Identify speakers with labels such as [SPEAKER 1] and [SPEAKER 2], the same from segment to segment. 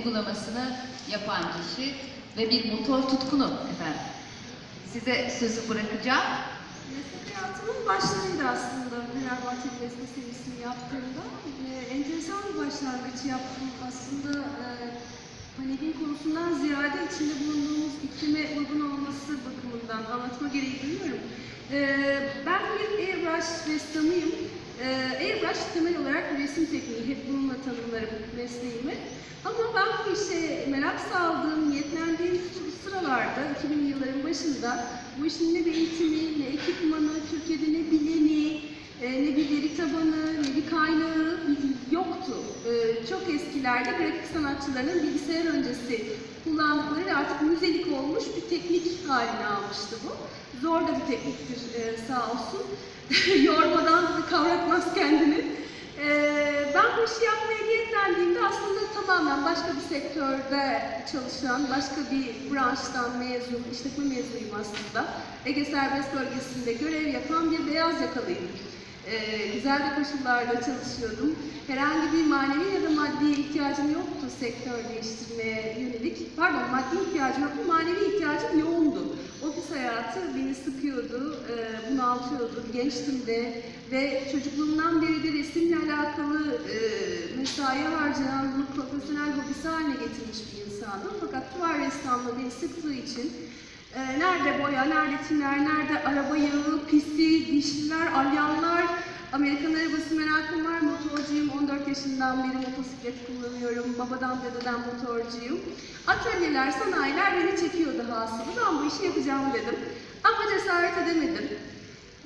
[SPEAKER 1] uygulamasını yapan kişi ve bir motor tutkunu efendim. Size sözü bırakacağım.
[SPEAKER 2] Meslek hayatımın başlarıydı aslında Fenerbahçe Besme serisini yaptığımda. Ee, enteresan bir başlangıç yaptım. Aslında e, panelin konusundan ziyade içinde bulunduğumuz iklime uygun olması bakımından anlatma gereği duyuyorum. Ee, ben bir airbrush ressamıyım. Ee, airbrush temel olarak resim tekniği. Hep bununla tanımlarım mesleğimi. Ama ben bu işe merak saldığım, niyetlendiğim sıralarda, 2000'li yılların başında bu işin ne bir eğitimi, ne ekipmanı, Türkiye'de ne bileni, e, ne bir veri tabanı, ne bir kaynağı yoktu. E, Çok eskilerde grafik sanatçılarının bilgisayar öncesi kullandıkları artık müzelik olmuş bir teknik haline almıştı bu. Zor da bir tekniktir e, sağ olsun. Yormadan kavratmaz kendini. Ee, ben bu işi yapmaya niyetlendiğimde aslında tamamen başka bir sektörde çalışan, başka bir branştan mezun, işletme mezunuyum aslında. Ege Serbest Bölgesi'nde görev yapan bir beyaz yakalıyım. Ee, güzel bir koşullarda çalışıyordum. Herhangi bir manevi ya da maddi ihtiyacım yoktu sektör değiştirmeye yönelik. Pardon, maddi ihtiyacım yoktu, manevi ihtiyacım yoğundu. Ofis hayatı beni sıkıyordu, e, bunaltıyordu. Gençtim de ve çocukluğumdan beri de resimle alakalı e, mesai harcayan, bunu profesyonel hobisi haline getirmiş bir insandım. Fakat duvar ressamlığı beni sıktığı için e, nerede boya, nerede tiner, nerede araba yağı, pisi, dişliler, alyanlar, Amerikan arabası merakım var, motorcuyum. 14 yaşından beri motosiklet kullanıyorum. Babadan dededen motorcuyum. Atölyeler, sanayiler beni çekiyordu hasılı. Ben bu işi yapacağım dedim. Ama cesaret edemedim.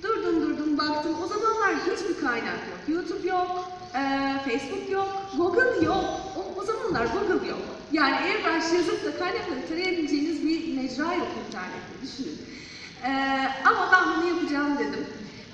[SPEAKER 2] Durdum durdum baktım. O zamanlar hiçbir kaynak yok. YouTube yok, eee, Facebook yok, Google yok. O, o zamanlar Google yok. Yani airbrush yazıp da kaynakları tarayabileceğiniz bir mecra yok internette düşünün. Eee, ama ben bunu yapacağım dedim.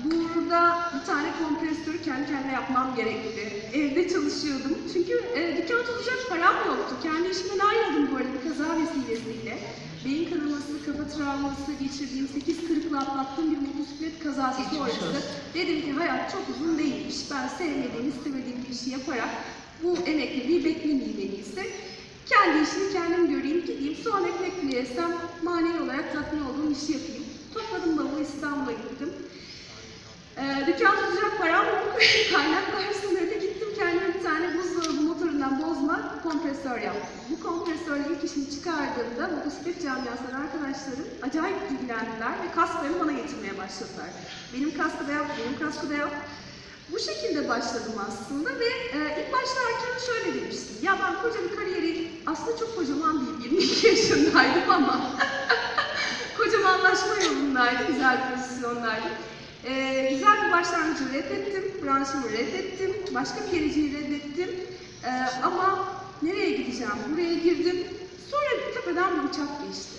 [SPEAKER 2] Burada bir tane kompresörü kendi kendime yapmam gerekti. Evde çalışıyordum. Çünkü e, dükkan tutacak param yoktu. Kendi işimden ayrıldım bu arada bir kaza vesilesiyle. Beyin kanaması, kafa travması geçirdiğim 8 kırıkla atlattığım bir motosiklet kazası
[SPEAKER 1] Geçmiş
[SPEAKER 2] sonrası
[SPEAKER 1] olsun.
[SPEAKER 2] dedim ki hayat çok uzun değilmiş. Ben sevmediğim, istemediğim bir işi yaparak bu emekliliği beklemeyeyim en iyisi. Kendi işimi kendim göreyim, gideyim. Soğan ekmek bile yesem manevi olarak tatmin olduğum işi yapayım. Topladım bavulu İstanbul'a gittim. Ee, dükkan tutacak param yok. Kaynaklar sınırlı. Gittim kendime bir tane buzdolabı motorundan bozma kompresör yaptım. Bu kompresörle ilk işimi çıkardığımda motosiklet camiasından arkadaşlarım acayip ilgilendiler ve kasklarını bana getirmeye başladılar. Benim kaskı da yap, benim kaskı da yap. Bu şekilde başladım aslında ve e, ilk başlarken şöyle demiştim. Ya ben koca bir kariyeri, aslında çok kocaman değil, 22 yaşındaydım ama kocamanlaşma yolundaydım, güzel pozisyondaydım. Ee, güzel bir başlangıcı reddettim, branşımı reddettim, başka bir geleceği reddettim. Ee, ama nereye gideceğim? Buraya girdim. Sonra tepeden bir uçak geçti.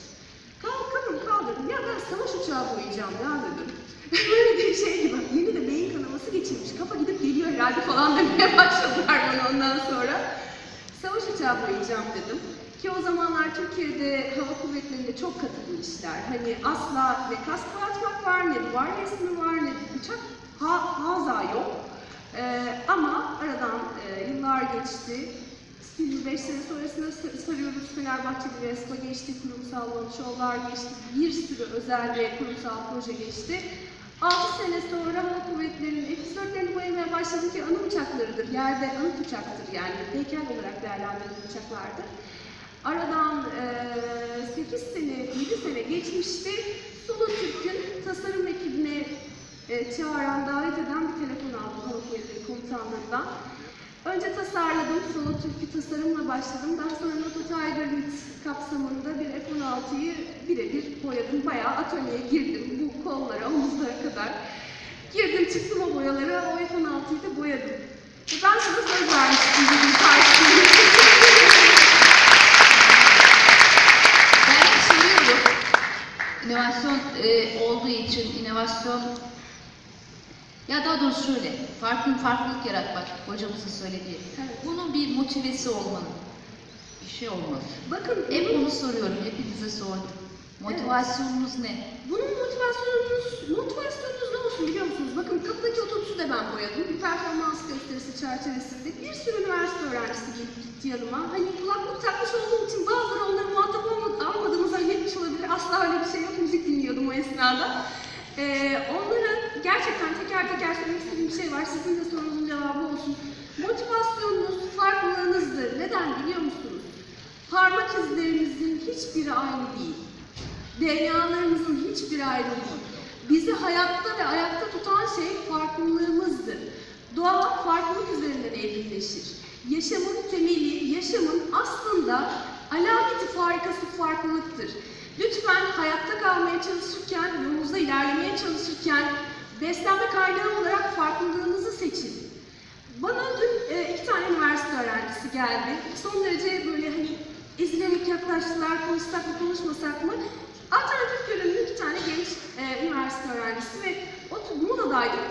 [SPEAKER 2] Kalkalım kaldırdım. Ya ben savaş uçağı boyayacağım ya dedim. Böyle bir şey gibi. Yeni de beyin kanaması geçirmiş. Kafa gidip geliyor herhalde falan demeye başladılar bana ondan sonra. Savaş uçağı boyayacağım dedim. Ki o zamanlar Türkiye'de hava kuvvetlerinde çok katı bu işler. Hani asla ne kask atmak var, ne duvar resmi var, ne uçak ha, haza yok. Ee, ama aradan e, yıllar geçti. 25 sene sonrasında sa- sarıyoruz. Fenerbahçe bir resme geçti, kurumsal şovlar geçti, bir sürü özel ve kurumsal proje geçti. 6 sene sonra hava kuvvetlerinin F-4'lerini boyamaya başladı ki anı uçaklarıdır. Yerde anıt uçaktır yani. Heykel olarak değerlendirilen uçaklardır. Aradan eee 8 sene, 7 sene geçmişti. Sulu Türk'ün tasarım ekibine e, çağıran, davet eden bir telefon aldım Kuvvetleri Komutanlığı'ndan. Önce tasarladım, Solo Türk'ü tasarımla başladım. Daha sonra Noto Tiger kapsamında bir F-16'yı birebir boyadım. Bayağı atölyeye girdim, bu kollara, omuzlara kadar. Girdim, çıktım o boyalara, o F-16'yı da boyadım. Ben sana söz vermiştim dedim karşısında.
[SPEAKER 1] Ben hep soruyorum. İnovasyon e, olduğu için inovasyon doğrusu şöyle, farklı farklılık yaratmak hocamızın söylediği.
[SPEAKER 2] Evet.
[SPEAKER 1] Bunun bir motivesi olmalı. Bir şey olmalı.
[SPEAKER 2] Bakın
[SPEAKER 1] Hep onu soruyorum, hepinize sordum. Motivasyonunuz ne?
[SPEAKER 2] Bunun motivasyonunuz, motivasyonunuz ne olsun biliyor musunuz? Bakın kapıdaki otobüsü de ben boyadım. Bir performans gösterisi çerçevesinde. Bir sürü üniversite öğrencisi gelip gitti yanıma. Hani kulaklık takmış olduğum için bazıları onları muhatap almadığımı zannetmiş olabilir. Asla öyle bir şey yok. Müzik dinliyordum o esnada. Ee, onlara gerçekten teker teker söylemek istediğim bir şey var. Sizin de sorunuzun cevabı olsun. Motivasyonunuz farklılığınızdır. Neden biliyor musunuz? Parmak izlerinizin hiçbiri aynı değil. DNA'larımızın hiçbiri ayrı değil. Bizi hayatta ve ayakta tutan şey farklılığımızdır. Doğa farklılık üzerinden evrimleşir. Yaşamın temeli, yaşamın aslında alameti farikası farklılıktır. Lütfen hayatta kalmaya çalışırken, yolunuzda ilerlemeye çalışırken beslenme kaynağı olarak farklılığınızı seçin. Bana dün e, iki tane üniversite öğrencisi geldi. Son derece böyle hani ezilerek yaklaştılar, konuşsak mı konuşmasak mı? Alternatif görünümlü iki tane genç e, üniversite öğrencisi ve otur, Muğla'daydım.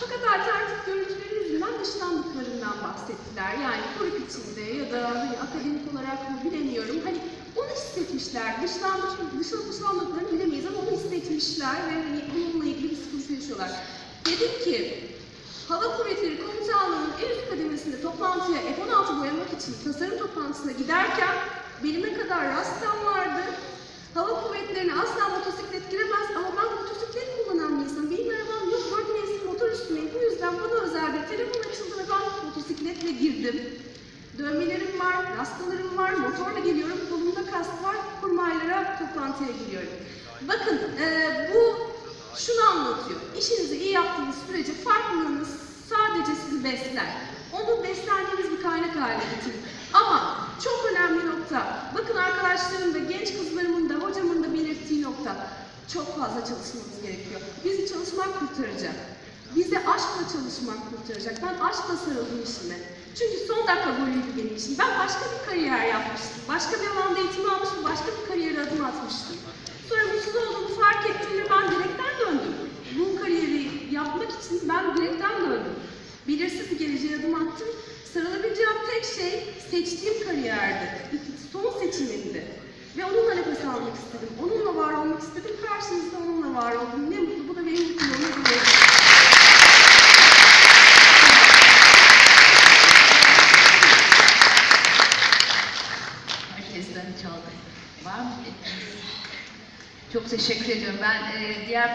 [SPEAKER 2] Fakat alternatif görüntüleri yüzünden dışlandıklarından bahsettiler. Yani grup içinde ya da hani akademik olarak mı bilemiyorum. Hani onu hissetmişler. Dışlanmış, dışlanıp dışlandıklarını bilemeyiz ama onu hissetmişler ve hani bununla ilgili bir sıkıntı yaşıyorlar. Dedim ki Hava Kuvvetleri Komutanlığı'nın en üst kademesinde toplantıya F-16 boyamak için tasarım toplantısına giderken benime kadar rastam vardı. Hava kuvvetlerine asla motosiklet giremez ama ben motosiklet kullanan bir insanım. Benim arabam yok, dört mevsim motor üstündeyim. Bu yüzden bana özel bir telefon açıldı ve ben motosikletle girdim. Dövmelerim var, rastalarım var, motorla geliyorum, kolumda kask var, kurmaylara toplantıya giriyorum. Bakın eee, bu şunu anlatıyor. İşinizi iyi yaptığınız sürece farklılığınız sadece sizi besler. Onu beslendiğiniz bir kaynak haline getirin. Ama çok önemli nokta. Bakın arkadaşlarım da, genç kızlarımın da, hocamın da belirttiği nokta. Çok fazla çalışmamız gerekiyor. Bizi çalışmak kurtaracak. Aşkla çalışmak kurtaracak. Ben aşkla sarıldım işime. Çünkü son dakika golüydü benim. Ben başka bir kariyer yapmıştım. Başka bir alanda eğitim almıştım. Başka bir kariyere adım atmıştım. Sonra mutsuz olduğumu fark ettim ve ben direkten döndüm. Bu kariyeri yapmak için ben direkten döndüm. Belirsiz bir geleceğe adım attım. Sarılabileceğim tek şey seçtiğim kariyerdi. Son seçimimdi. Ve onunla nefes almak istedim. Onunla var olmak istedim. Karşınızda onunla var oldum. Ne mutlu. Bu da benim mutluluğuma
[SPEAKER 1] Ben e, diğer